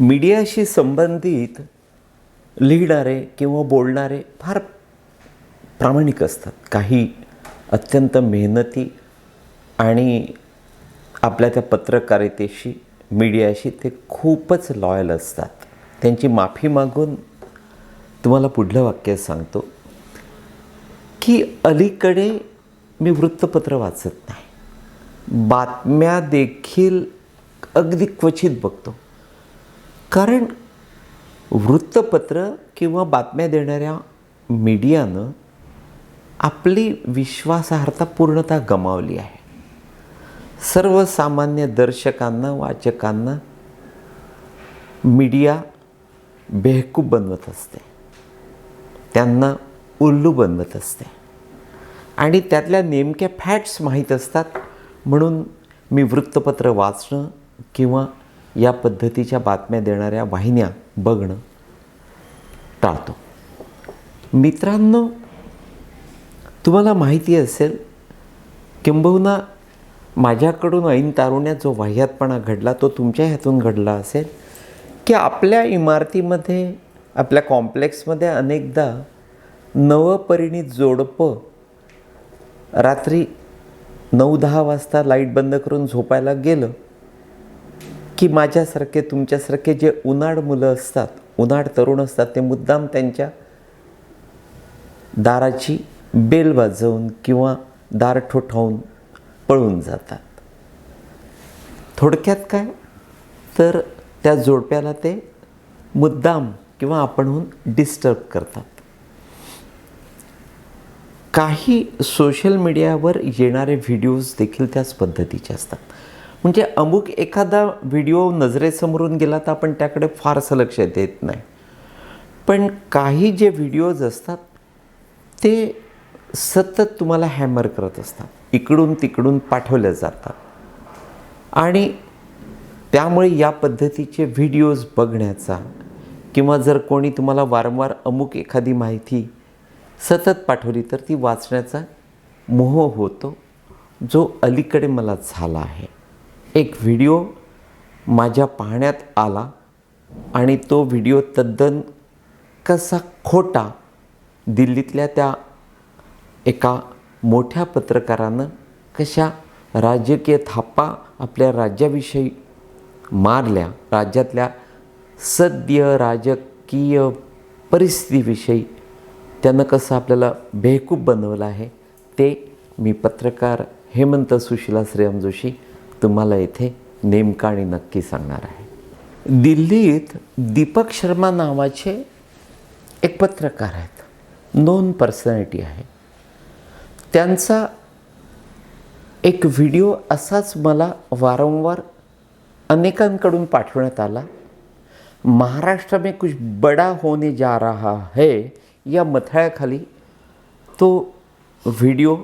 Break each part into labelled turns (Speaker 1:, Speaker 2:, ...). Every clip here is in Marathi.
Speaker 1: मीडियाशी संबंधित लिहिणारे किंवा बोलणारे फार प्रामाणिक असतात. काही अत्यंत मेहनती आणि आपल्या त्या पत्रकारितेशी मीडियाशी ते खूपच लॉयल असतात. त्यांची माफी मागून तुम्हाला पुढलं वाक्य सांगतो की अलीकडे मी वृत्तपत्र वाचत नाही. बातम्या देखील अगदी क्वचित बघतो. कारण वृत्तपत्र किंवा बातम्या देणाऱ्या मीडियानं आपली विश्वासार्हता पूर्णतः गमावली आहे. सर्वसामान्य दर्शकांना वाचकांना मीडिया बेहकूब बनवत असते. त्यांना उल्लू बनवत असते. आणि त्यातल्या नेमक्या फॅक्ट्स माहीत असतात म्हणून मी वृत्तपत्र वाचणं किंवा या पद्धतीच्या बातम्या देणाऱ्या वाहिन्या बघणं टाळतो. मित्रांनो तुम्हाला माहिती असेल किंबहुना माझ्याकडून ऐन तारुण्यात जो वाह्यातपणा घडला तो तुमच्या ह्यातून घडला असेल की आपल्या इमारतीमध्ये आपल्या कॉम्प्लेक्समध्ये अनेकदा नवपरिणित जोडपं रात्री नऊ दहा वाजता लाइट बंद करून झोपायला गेलं की माझ्यासारखे तुमच्यासारखे जे उन्हाळ मुलं असतात उन्हाळ तरुण असतात ते मुद्दाम त्यांच्या दाराची बेल वाजवून किंवा दार ठोठावून पळून जातात. थोडक्यात काय? तर त्या जोडप्याला ते मुद्दाम किंवा आपणहून डिस्टर्ब करतात. काही सोशल मीडियावर येणारे व्हिडिओज देखील त्याच पद्धतीचे असतात. म्हणजे अमुक एखादा व्हिडिओ नजरेसमोरून गेला तर आपण त्याकडे फारसं लक्ष देत नाही. पण काही जे व्हिडिओज असतात ते सतत तुम्हाला हॅमर करत असतात. इकडून तिकडून पाठवल्या जातात. आणि त्यामुळे या पद्धतीचे व्हिडिओज बघण्याचा किंवा जर कोणी तुम्हाला वारंवार अमुक एखादी माहिती सतत पाठवली तर ती वाचण्याचा मोह होतो जो अलीकडे मला झाला आहे. एक व्हिडिओ माझ्या पाहण्यात आला आणि तो व्हिडिओ तद्दन कसा खोटा दिल्लीतल्या त्या एका मोठ्या पत्रकारानं कशा राजकीय थापा आपल्या राज्याविषयी मारल्या राज्यातल्या सद्य राजकीय परिस्थितीविषयी त्यानं कसं आपल्याला बेहकूब बनवलं आहे ते मी पत्रकार हेमंत सुशिला श्रीराम जोशी तुम्हाला इथे नेमका आणि नक्की सांगणार आहे. दिल्लीत दीपक शर्मा नावाचे एक पत्रकार आहेत. नोन पर्सनॅलिटी आहे. त्यांचा एक व्हिडिओ असाच मला वारंवार अनेकांकडून पाठवण्यात आला. महाराष्ट्र में कुछ बड़ा होने जा रहा है या मथळ्याखाली तो व्हिडिओ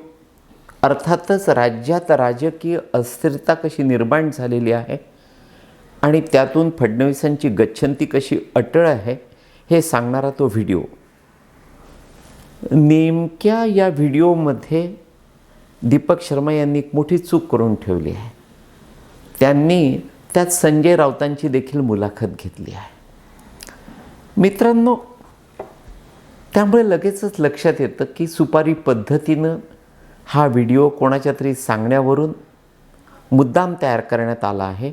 Speaker 1: अर्थातच राज्यात राजकीय अस्थिरता कशी निर्माण झालेली आहे आणि त्यातून फडणवीसांची गच्छंती कशी अटळ आहे हे सांगणारा तो व्हिडिओ. नेमक्या या व्हिडिओमध्ये दीपक शर्मा यांनी एक मोठी चूक करून ठेवली आहे. त्यांनी त्यात संजय राऊतांची देखील मुलाखत घेतली आहे. मित्रांनो त्यामुळे लगेचच लक्षात येतं की सुपारी पद्धतीनं हा व्हिडिओ कोणाच्या तरी सांगण्यावरून मुद्दाम तयार करण्यात आला आहे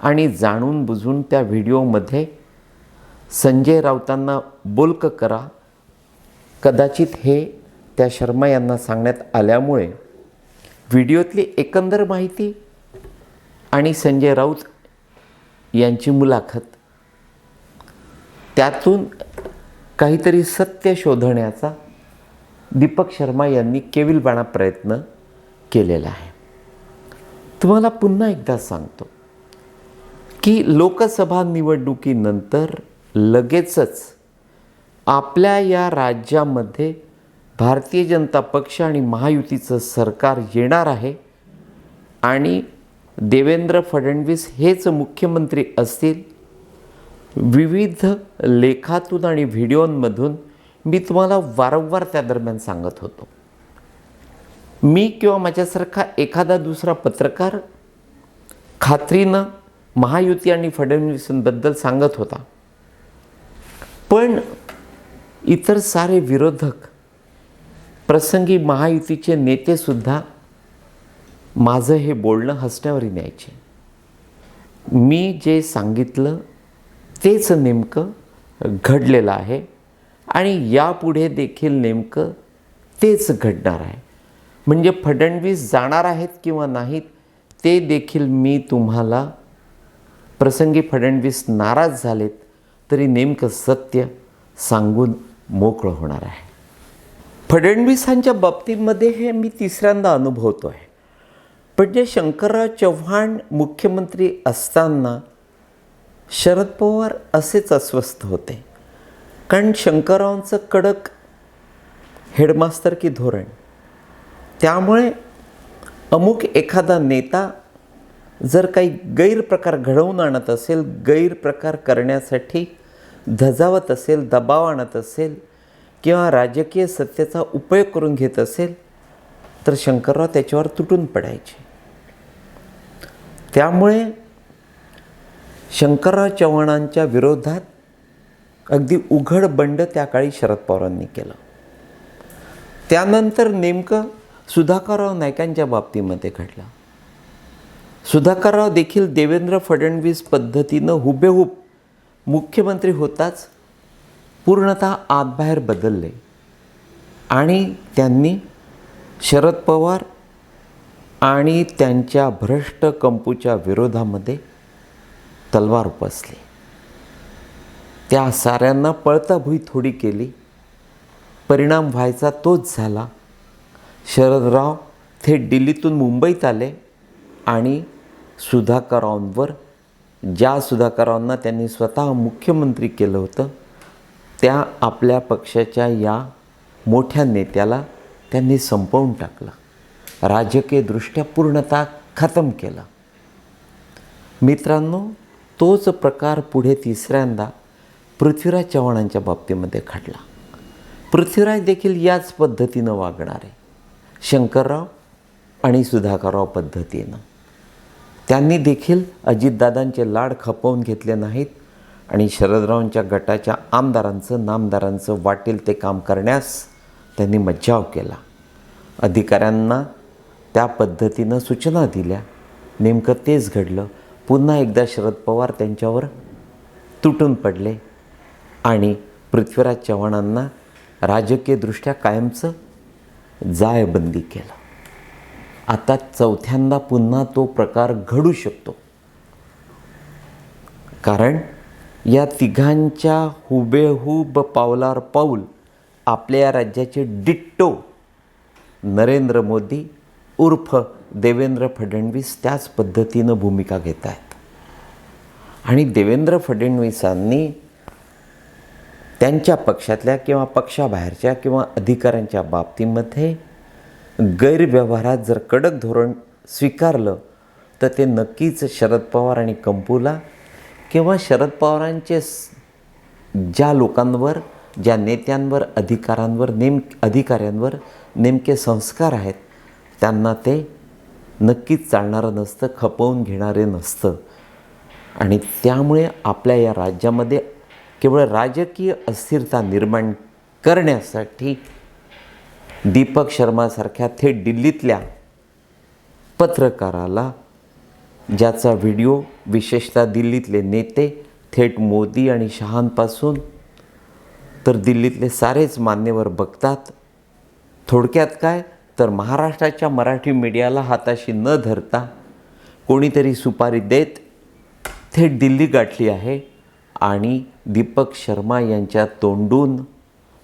Speaker 1: आणि जाणून बुजून त्या व्हिडिओमध्ये संजय राऊतांना बोलक करा. कदाचित हे त्या शर्मा यांना सांगण्यात आल्यामुळे व्हिडिओतली एकंदर माहिती आणि संजय राऊत यांची मुलाखत त्यातून काहीतरी सत्य शोधण्याचा दीपक शर्मा यांनी केविलबाणा प्रयत्न केलेला आहे. तुम्हाला पुन्हा एकदा सांगतो की लोकसभा निवडणुकीनंतर लगेचच आपल्या या राज्यामध्ये भारतीय जनता पक्ष आणि महायुतीचं सरकार येणार आहे आणि देवेंद्र फडणवीस हेच मुख्यमंत्री असतील. विविध लेखातून आणि व्हिडिओंमधून मी तुम्हाला वारंवार त्या दरम्यान सांगत होतो. मी किंवा माझ्यासारखा एखादा दुसरा पत्रकार खात्रीनं महायुती आणि फडणवीसांबद्दल सांगत होता. पण इतर सारे विरोधक प्रसंगी महायुतीचे नेतेसुद्धा माझं हे बोलणं हसण्यावरी न्यायचे. मी जे सांगितलं तेच नेमकं घडलेलं आहे. आणि यापुढे देखील नेमकं तेच घडणार आहे. म्हणजे फडणवीस जाणार आहेत किंवा नाहीत ते देखील मी तुम्हाला प्रसंगी फडणवीस नाराज झालेत तरी नेमकं सत्य सांगून मोकळं होणार आहे. फडणवीसांच्या बाबतीमध्ये हे मी तिसऱ्यांदा अनुभवतो आहे पण जे शंकरराव चव्हाण मुख्यमंत्री असताना शरद पवार असेच अस्वस्थ होते. कारण शंकररावांचं कडक हेडमास्तर की धोरण. त्यामुळे अमुक एखादा नेता जर काही गैरप्रकार घडवून आणत असेल गैरप्रकार करण्यासाठी धजावत असेल दबाव आणत असेल किंवा राजकीय सत्तेचा उपयोग करून घेत असेल तर शंकरराव त्याच्यावर तुटून पडायचे. त्यामुळे शंकरराव चव्हाणांच्या विरोधात अगदी उघड बंड त्या काळी शरद पवारांनी केलं. त्यानंतर नेमकं सुधाकरराव नायकांच्या बाबतीमध्ये घडलं. सुधाकरराव देखील देवेंद्र फडणवीस पद्धतीनं हुबेहूब मुख्यमंत्री होताच पूर्णतः आतबाहेर बदलले. आणि त्यांनी शरद पवार आणि त्यांच्या भ्रष्ट कंपूच्या विरोधामध्ये तलवार उपसली. त्या साऱ्यांना पळता भुई थोडी केली. परिणाम व्हायचा तोच झाला. शरदराव थेट दिल्लीतून मुंबईत आले आणि सुधाकरांवर ज्या सुधाकरांना त्यांनी स्वतः मुख्यमंत्री केलं होतं त्या आपल्या पक्षाच्या या मोठ्या नेत्याला त्यांनी संपवून टाकलं. राजकीयदृष्ट्या पूर्णतः खतम केला. मित्रांनो तोच प्रकार पुढे तिसऱ्यांदा पृथ्वीराज चव्हाणांच्या बाबतीमध्ये घडला पृथ्वीराज देखील याच पद्धतीनं वागणारे शंकरराव आणि सुधाकरराव पद्धतीनं. त्यांनी देखील अजितदादांचे लाड खपवून घेतले नाहीत आणि शरदरावांच्या गटाच्या आमदारांचं नामदारांचं वाटेल ते काम करण्यास त्यांनी मज्जाव केला. अधिकाऱ्यांना त्या पद्धतीनं सूचना दिल्या. नेमकं तेच घडलं. पुन्हा एकदा शरद पवार त्यांच्यावर तुटून पडले. आणि पृथ्वीराज चव्हाणांना राजकीयदृष्ट्या कायमचं जायबंदी केलं. आता चौथ्यांदा पुन्हा तो प्रकार घडू शकतो. कारण या तिघांच्या हुबेहूब पावलार पाऊल आपल्या या राज्याचे डिट्टो नरेंद्र मोदी उर्फ देवेंद्र फडणवीस त्याच पद्धतीनं भूमिका घेत आहेत आणि देवेंद्र फडणवीसांनी त्यांच्या पक्षातल्या किंवा पक्षाबाहेरच्या किंवा अधिकाऱ्यांच्या बाबतीमध्ये गैरव्यवहारात जर कडक धोरण स्वीकारलं तर ते नक्कीच शरद पवार आणि कंपूला किंवा शरद पवारांचे ज्या लोकांवर ज्या नेत्यांवर अधिकारांवर नेम अधिकाऱ्यांवर नेमके संस्कार आहेत त्यांना ते नक्कीच चालणारं नसतं खपवून घेणारे नसतं. आणि त्यामुळे आपल्या या राज्यामध्ये केवळ राजकीय अस्थिरता निर्माण करण्यासाठी दीपक शर्मासारख्या थेट दिल्लीतल्या पत्रकाराला ज्याचा व्हिडिओ विशेषतः दिल्लीतले नेते थेट मोदी आणि शहांपासून तर दिल्लीतले सारेच मान्यवर बघतात थोडक्यात काय? तर महाराष्ट्राच्या मराठी मीडियाला हाताशी न धरता कोणीतरी सुपारी देत थेट दिल्ली गाठली आहे. आणि दीपक शर्मा यांच्या तोंडून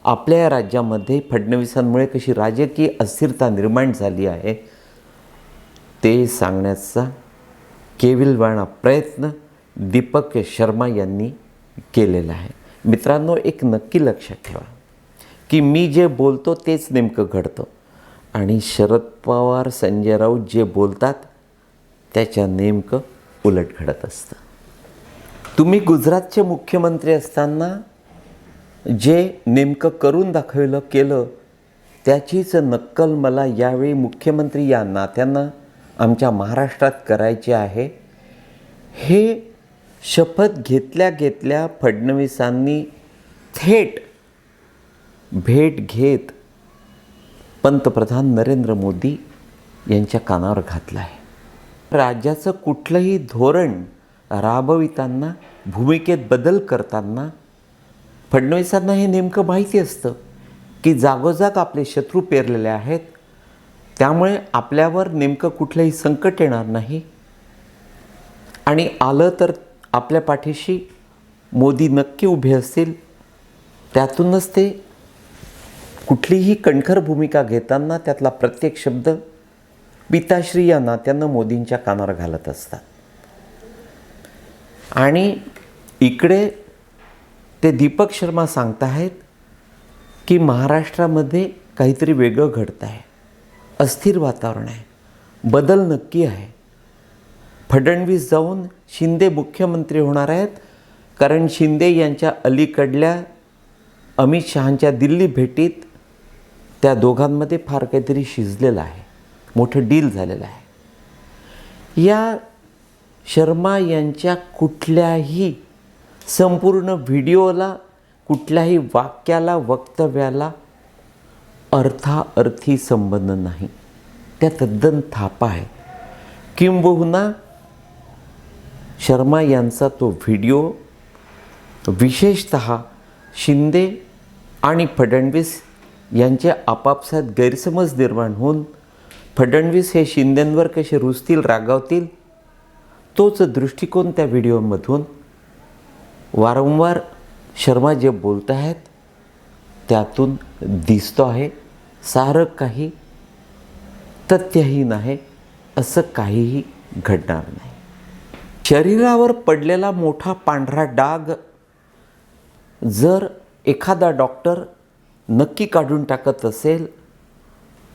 Speaker 1: आपल्या या राज्यामध्ये फडणवीसांमुळे कशी राजकीय अस्थिरता निर्माण झाली आहे ते सांगण्याचा केविलवाणा प्रयत्न दीपक शर्मा यांनी केलेला आहे. मित्रांनो एक नक्की लक्षात ठेवा की मी जे बोलतो तेच नेमकं घडतं आणि शरद पवार संजय राऊत जे बोलतात त्याच्या नेमकं उलट घडत असतं. तुम्ही गुजरातचे मुख्यमंत्री असताना जे नेमकं करून दाखवलं केलं त्याचीच नक्कल मला यावेळी मुख्यमंत्री या नात्यांना आमच्या महाराष्ट्रात करायची आहे. हे शपथ घेतल्या घेतल्या फडणवीसांनी थेट भेट घेत पंतप्रधान नरेंद्र मोदी यांच्या कानावर घातलं आहे राज्याचं कुठलंही धोरण राबविताना भूमिकेत बदल करताना फडणवीसांना हे नेमकं माहिती असतं की जागोजाग आपले शत्रू पेरलेले आहेत. त्यामुळे आपल्यावर नेमकं कुठलंही संकट येणार नाही. आणि आलं तर आपल्या पाठीशी मोदी नक्की उभे असतील. त्यातूनच ते कुठलीही कणखर भूमिका घेताना त्यातला प्रत्येक शब्द पिताश्री या नात्यानं मोदींच्या कानावर घालत असतात. आणि इकडे ते दीपक शर्मा सांगताहेत की महाराष्ट्रामध्ये काहीतरी वेगळं घडतं आहे अस्थिर वातावरण आहे. बदल नक्की आहे. फडणवीस जाऊन शिंदे मुख्यमंत्री होणार आहेत. कारण शिंदे यांच्या अलीकडल्या अमित शहांच्या दिल्ली भेटीत त्या दोघांमध्ये फार काहीतरी शिजलेलं आहे. मोठं डील झालेलं आहे. या शर्मा यांच्या कुठल्याही संपूर्ण व्हिडिओला कुठल्याही वाक्याला वक्तव्याला अर्थाअर्थी संबंध नाही. त्या तद्दन थापा आहे. किंबहुना शर्मा यांचा तो व्हिडिओ विशेषत शिंदे आणि फडणवीस यांचे आपापसात गैरसमज निर्माण होऊन फडणवीस हे शिंदेंवर कसे रुजतील रागावतील तोच दृष्टिकोन त्या व्हिडिओमधून वारंवार शर्मा जे बोलत आहेत त्यातून दिसतो आहे सारं काही तथ्यहीन आहे असं काहीही घडणार नाही. शरीरावर पडलेला मोठा पांढरा डाग जर एखादा डॉक्टर नक्की काढून टाकत असेल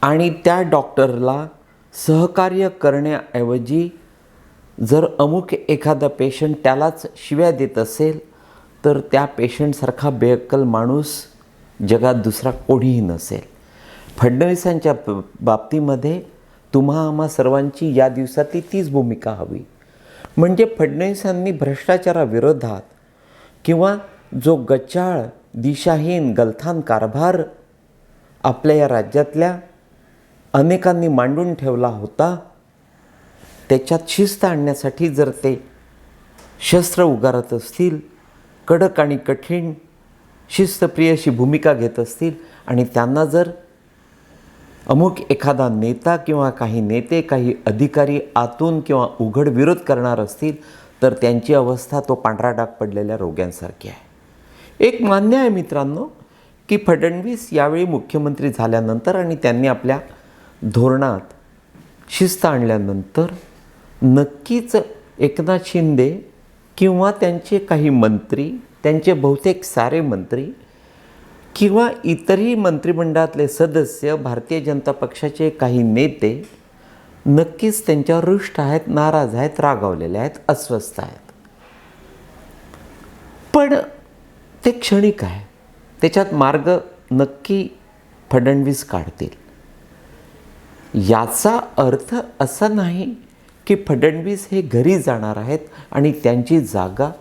Speaker 1: आणि त्या डॉक्टरला सहकार्य करण्याऐवजी जर अमुक एखादा पेशंट त्यालाच शिव्या देत असेल तर त्या पेशंटसारखा बेअक्कल माणूस जगात दुसरा कोणीही नसेल. फडणवीसांच्या ब- बाबतीमध्ये तुम्हा आम्हा सर्वांची या दिवसातली तीच भूमिका हवी. म्हणजे फडणवीसांनी भ्रष्टाचाराविरोधात किंवा जो गचाळ दिशाहीन गलथान कारभार आपल्या या राज्यातल्या अनेकांनी मांडून ठेवला होता त्याच्यात शिस्त आणण्यासाठी जर ते शस्त्र उगारत असतील कडक आणि कठीण शिस्तप्रिय अशी भूमिका घेत असतील आणि त्यांना जर अमुक एखादा नेता किंवा काही नेते काही अधिकारी आतून किंवा उघड विरोध करणार असतील तर त्यांची अवस्था तो पांढरा डाग पडलेल्या रोग्यांसारखी आहे. एक मान्य आहे मित्रांनो की फडणवीस यावेळी मुख्यमंत्री झाल्यानंतर आणि त्यांनी आपल्या धोरणात शिस्त आणल्यानंतर नक्कीच एकनाथ शिंदे किंवा त्यांचे काही मंत्री त्यांचे बहुतेक सारे मंत्री किंवा इतरही मंत्रिमंडळातले सदस्य भारतीय जनता पक्षाचे काही नेते नक्कीच त्यांच्यावर रुष्ट आहेत नाराज आहेत रागावलेले आहेत अस्वस्थ आहेत. पण ते क्षणिक आहे. त्याच्यात मार्ग नक्की फडणवीस काढतील. याचा अर्थ असा नाही की फडणवीस हे घरी जाणार आहेत आणि त्यांची जागा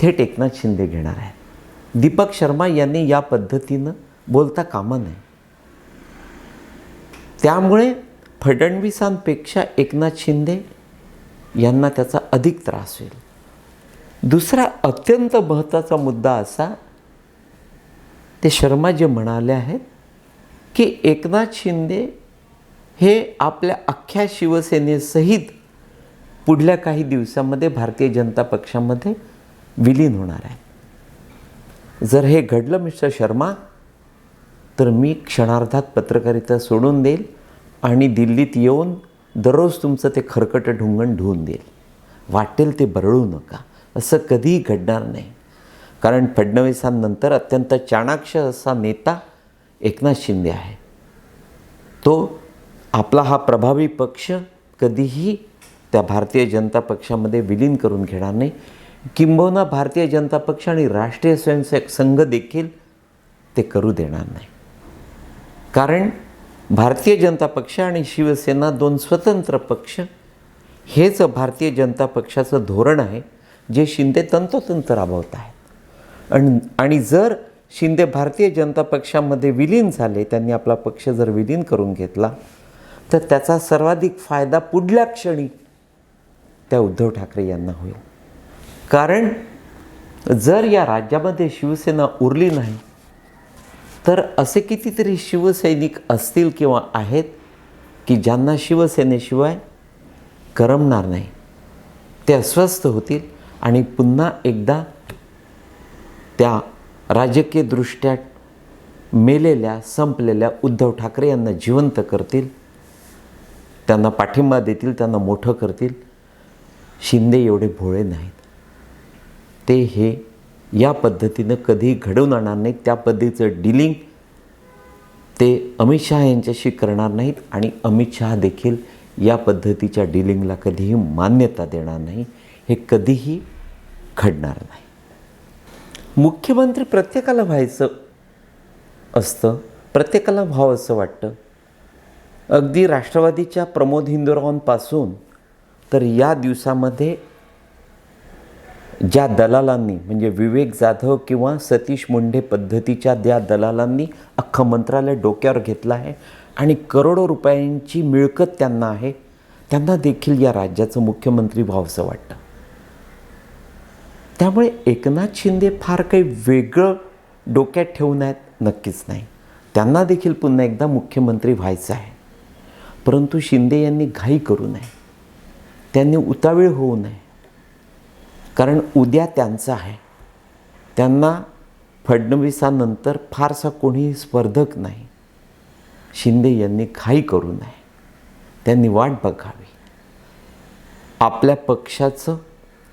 Speaker 1: थेट एकनाथ शिंदे घेणार आहेत. दीपक शर्मा यांनी या पद्धतीनं बोलता कामा नये. त्यामुळे फडणवीसांपेक्षा एकनाथ शिंदे यांना त्याचा अधिक त्रास होईल. दुसरा अत्यंत महत्त्वाचा मुद्दा असा ते शर्मा जे म्हणाले आहेत की एकनाथ शिंदे हे आपल्या अख्ख्या शिवसेनेसहित पुढल्या काही दिवसामध्ये भारतीय जनता पक्षामध्ये विलीन होणार आहे. जर हे घडलं मिस्टर शर्मा तर मी क्षणार्धात पत्रकारिता सोडून देईल आणि दिल्लीत येऊन दररोज तुमचं ते खरकटं ढुंगण धुवून देईल. वाटेल ते बरळू नका. असं कधीही घडणार नाही. कारण फडणवीसांनंतर अत्यंत चाणाक्ष असा नेता एकनाथ शिंदे आहे. तो आपला हा प्रभावी पक्ष कधीही त्या भारतीय जनता पक्षामध्ये विलीन करून घेणार नाही. किंबहुना भारतीय जनता पक्ष आणि राष्ट्रीय स्वयंसेवक संघ देखील ते करू देणार नाही. कारण भारतीय जनता पक्ष आणि शिवसेना दोन स्वतंत्र पक्ष हेच भारतीय जनता पक्षाचं धोरण आहे जे शिंदे तंतोतंत राबवत आहेत. आणि आणि जर शिंदे भारतीय जनता पक्षामध्ये विलीन झाले त्यांनी आपला पक्ष जर विलीन करून घेतला तर त्याचा सर्वाधिक फायदा पुढल्या क्षणी त्या उद्धव ठाकरे यांना होईल. कारण जर या राज्यामध्ये शिवसेना उरली नाही तर असे कितीतरी शिवसैनिक असतील किंवा आहेत की ज्यांना शिवसेनेशिवाय करमणार नाही. ते अस्वस्थ होतील आणि पुन्हा एकदा त्या राजकीयदृष्ट्या मेलेल्या संपलेल्या उद्धव ठाकरे यांना जिवंत करतील. त्यांना पाठिंबा देतील त्यांना मोठं करतील. शिंदे एवढे भोळे नाहीत. ते हे या पद्धतीनं कधीही घडवून आणणार नाहीत. त्या पद्धतीचं डिलिंग ते अमित शहा यांच्याशी करणार नाहीत आणि अमित शहा देखील या पद्धतीच्या डिलिंगला कधीही मान्यता देणार नाही. हे कधीही घडणार नाही. मुख्यमंत्री प्रत्येकाला व्हायचं असतं प्रत्येकाला भाव असं वाटतं. अगदी राष्ट्रवादीच्या प्रमोद हिंदुरावांपासून तर या दिवसामध्ये ज्या दलालांनी म्हणजे विवेक जाधव किंवा सतीश मुंडे पद्धतीच्या त्या दलालांनी अख्खं मंत्रालय डोक्यावर घेतलं आहे आणि करोडो रुपयांची मिळकत त्यांना आहे त्यांना देखील या राज्याचं मुख्यमंत्री व्हावंसं वाटतं. त्यामुळे एकनाथ शिंदे फार काही वेगळं डोक्यात ठेवून आहेत नक्कीच नाही. त्यांना देखील पुन्हा एकदा मुख्यमंत्री व्हायचं आहे. परंतु शिंदे यांनी घाई करू नये. त्यांनी उतावीळ होऊ नये. कारण उद्या त्यांचं आहे. त्यांना फडणवीसानंतर फारसा कोणीही स्पर्धक नाही. शिंदे यांनी घाई करू नये. त्यांनी वाट बघावी. आपल्या पक्षाचं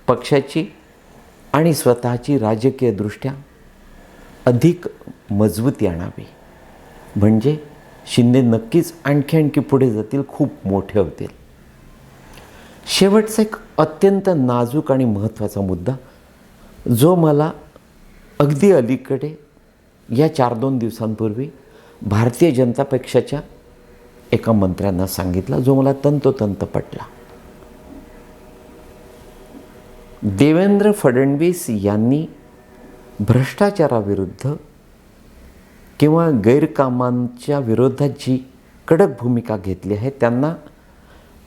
Speaker 1: पक्षाची आणि स्वतःची राजकीयदृष्ट्या अधिक मजबूती आणावी. म्हणजे शिंदे नक्कीच आणखी आणखी पुढे जातील खूप मोठे होतील. शेवटचा एक अत्यंत नाजूक आणि महत्त्वाचा मुद्दा जो मला अगदी अलीकडे या चार दोन दिवसांपूर्वी भारतीय जनता पक्षाच्या एका मंत्र्यांना सांगितला जो मला तंतोतंत पटला. देवेंद्र फडणवीस यांनी भ्रष्टाचाराविरुद्ध किंवा गैरकामांच्या विरोधात जी कडक भूमिका घेतली आहे त्यांना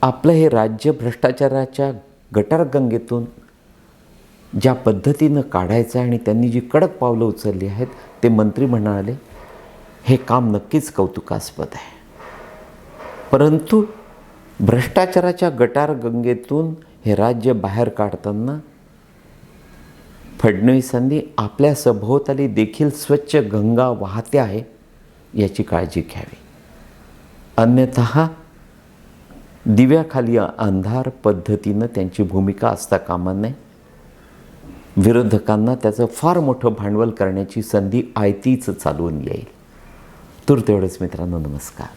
Speaker 1: आपलं हे राज्य भ्रष्टाचाराच्या गटारगंगेतून ज्या पद्धतीनं काढायचं आहे आणि त्यांनी जी कडक पावलं उचलली आहेत ते मंत्री म्हणाले हे काम नक्कीच कौतुकास्पद आहे. परंतु भ्रष्टाचाराच्या गटारगंगेतून हे राज्य बाहेर काढताना फडणवीसांनी आपल्या सभोवताली देखील स्वच्छ गंगा वाहते आहे याची काळजी घ्यावी. अन्यथा दिव्याखाली अंधार पद्धतीनं त्यांची भूमिका असता कामा नये. विरोधकांना त्याचं फार मोठं भांडवल करण्याची संधी आयतीच चालवून येईल. तर तेवढंच मित्रांनो नमस्कार.